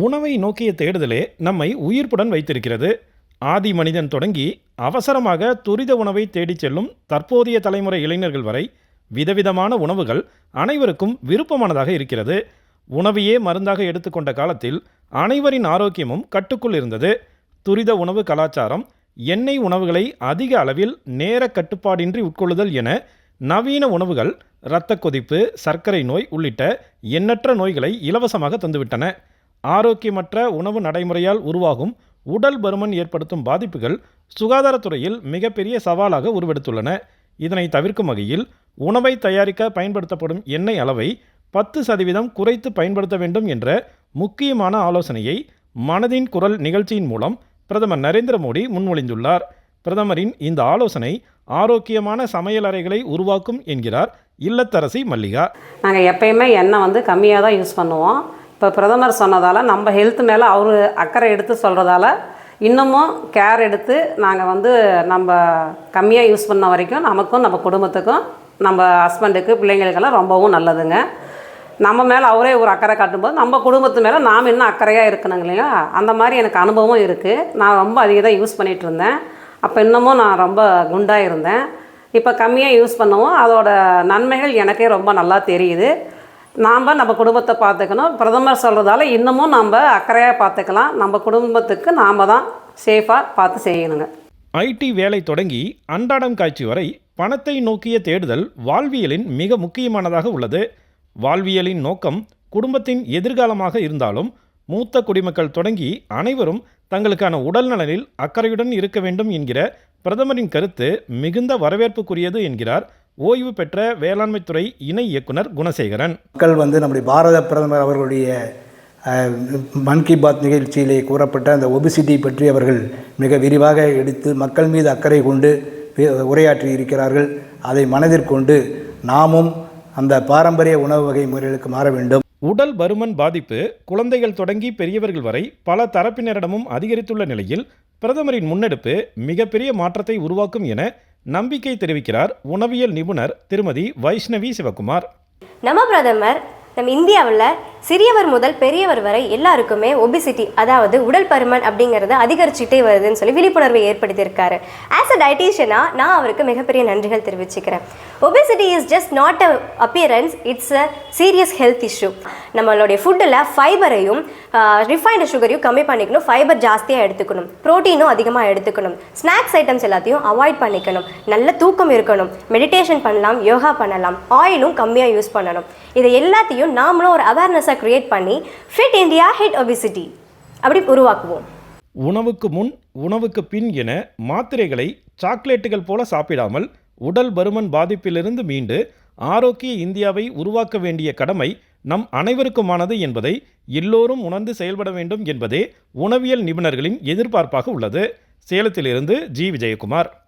உணவை நோக்கிய தேடுதலே நம்மை உயிர்ப்புடன் வைத்திருக்கிறது. ஆதி மனிதன் தொடங்கி அவசரமாக துரித உணவை தேடிச் செல்லும் தற்போதைய தலைமுறை இளைஞர்கள் வரை விதவிதமான உணவுகள் அனைவருக்கும் விருப்பமானதாக இருக்கிறது. உணவையே மருந்தாக எடுத்துக்கொண்ட காலத்தில் அனைவரின் ஆரோக்கியமும் கட்டுக்குள் இருந்தது. துரித உணவு கலாச்சாரம் எண்ணெய் உணவுகளை அதிக அளவில் நேர கட்டுப்பாடின்றி உட்கொள்ளுதல் என நவீன உணவுகள் இரத்த கொதிப்பு சர்க்கரை நோய் உள்ளிட்ட எண்ணற்ற நோய்களை இலவசமாக தந்துவிட்டன. ஆரோக்கியமற்ற உணவு நடைமுறையால் உருவாகும் உடல் பருமன் ஏற்படுத்தும் பாதிப்புகள் சுகாதாரத்துறையில் மிகப்பெரிய சவாலாக உருவெடுத்துள்ளன. இதனை தவிர்க்கும் வகையில் உணவை தயாரிக்க பயன்படுத்தப்படும் எண்ணெய் அளவை பத்து சதவீதம் குறைத்து பயன்படுத்த வேண்டும் என்ற முக்கியமான ஆலோசனையை மனதின் குரல் நிகழ்ச்சியின் மூலம் பிரதமர் நரேந்திர மோடி முன்மொழிந்துள்ளார். பிரதமரின் இந்த ஆலோசனை ஆரோக்கியமான சமையலறைகளை உருவாக்கும் என்கிறார் இல்லத்தரசி மல்லிகா. நாங்கள் எப்பயுமே எண்ணெய் வந்து கம்மியாக தான் யூஸ் பண்ணுவோம். இப்போ பிரதமர் சொன்னதால் நம்ம ஹெல்த் மேலே அவர் அக்கறை எடுத்து சொல்கிறதால இன்னமும் கேர் எடுத்து நாங்கள் வந்து நம்ம கம்மியாக யூஸ் பண்ண வரைக்கும் நமக்கும் நம்ம குடும்பத்துக்கும் நம்ம ஹஸ்பண்டுக்கு பிள்ளைங்களுக்கெல்லாம் ரொம்பவும் நல்லதுங்க. நம்ம மேலே அவரே ஒரு அக்கறை காட்டும்போது நம்ம குடும்பத்து மேலே நாம் இன்னும் அக்கறையாக இருக்கணுங்க இல்லையா? அந்த மாதிரி எனக்கு அனுபவம் இருக்குது நான் ரொம்ப அதிகம் தான் யூஸ் பண்ணிகிட்டு இருந்தேன். அப்போ இன்னமும் நான் ரொம்ப குண்டாக இருந்தேன். இப்போ கம்மியாக யூஸ் பண்ணவும். அதோட நன்மைகள் எனக்கே ரொம்ப நல்லா தெரியுது. நாம் நம்ம குடும்பத்தை பார்த்துக்கணும். பிரதமர் சொல்கிறதால இன்னமும் நம்ம அக்கறையாக பார்த்துக்கலாம். நம்ம குடும்பத்துக்கு நாம் தான் சேஃபாக பார்த்து செய்யணுங்க. ஐடி வேலை தொடங்கி அன்றாடம் காட்சி வரை பணத்தை நோக்கிய தேடுதல் வாழ்வியலின் மிக முக்கியமானதாக உள்ளது. வாழ்வியலின் நோக்கம் குடும்பத்தின் எதிர்காலமாக இருந்தாலும் மூத்த குடிமக்கள் தொடங்கி அனைவரும் தங்களுக்கான உடல் நலனில் அக்கறையுடன் இருக்க வேண்டும் என்கிற பிரதமரின் கருத்து மிகுந்த வரவேற்புக்குரியது என்கிறார் ஓய்வு பெற்ற வேளாண்மைத்துறை இணை இயக்குனர் குணசேகரன். மக்கள் வந்து நம்முடைய பாரத பிரதமர் அவர்களுடைய மன் கி பாத் நிகழ்ச்சியிலே கூறப்பட்ட அந்த ஒபிசிட்டி பற்றி அவர்கள் மிக விரிவாக எடுத்து மக்கள் மீது அக்கறை கொண்டு உரையாற்றி இருக்கிறார்கள். அதை மனதிற்கொண்டு நாமும் அந்த பாரம்பரிய உணவு வகை முறைகளுக்கு மாற வேண்டும். உடல் பருமன் பாதிப்பு குழந்தைகள் தொடங்கி பெரியவர்கள் வரை பல தரப்பினரிடமும் அதிகரித்துள்ள நிலையில் பிரதமரின் முன்னெடுப்பு மிகப்பெரிய மாற்றத்தை உருவாக்கும் என நம்பிக்கை தெரிவிக்கிறார் உணவியல் நிபுணர் திருமதி வைஷ்ணவி சிவகுமார். நம்ம பிரதமர் நம் இந்தியாவில் சிறியவர் முதல் பெரியவர் வரை எல்லாருக்குமே ஒபிசிட்டி அதாவது உடல் பருமன் அப்படிங்கிறது அதிகரிச்சுட்டே வருதுன்னு சொல்லி விழிப்புணர்வை ஏற்படுத்தியிருக்காரு. ஆஸ் அ டயட்டீஷியனாக நான் அவருக்கு மிகப்பெரிய நன்றிகள் தெரிவிச்சுக்கிறேன். Obesity is just not a appearance it's a serious health issue நம்மளுடைய ஃபுட்டில் ஃபைபரையும் ரிஃபைன்டு சுகரையும் கம்மி பண்ணிக்கணும் ஃபைபர் ஜாஸ்தியாக எடுத்துக்கணும் ப்ரோட்டீனும் அதிகமாக எடுத்துக்கணும் ஸ்நாக்ஸ் ஐட்டம்ஸ் எல்லாத்தையும் அவாய்ட் பண்ணிக்கணும் நல்ல தூக்கம் இருக்கணும் மெடிடேஷன் பண்ணலாம் யோகா பண்ணலாம் ஆயிலும் கம்மியாக யூஸ் பண்ணணும். இதை எல்லாத்தையும் நாமளும் ஒரு அவேர்னஸை க்ரியேட் பண்ணி ஃபிட் இந்தியா ஹிட் ஒபிசிட்டி அப்படி உருவாக்குவோம். உணவுக்கு முன் உணவுக்கு பின் என மாத்திரைகளை சாக்லேட்டுகள் போல சாப்பிடாமல் உடல் பருமன் பாதிப்பிலிருந்து மீண்டு ஆரோக்கிய இந்தியாவை உருவாக்க வேண்டிய கடமை நம் அனைவருக்குமானது என்பதை எல்லோரும் உணர்ந்து செயல்பட வேண்டும் என்பதே உணவியல் நிபுணர்களின் எதிர்பார்ப்பாக உள்ளது. சேலத்திலிருந்து ஜி. விஜயகுமார்.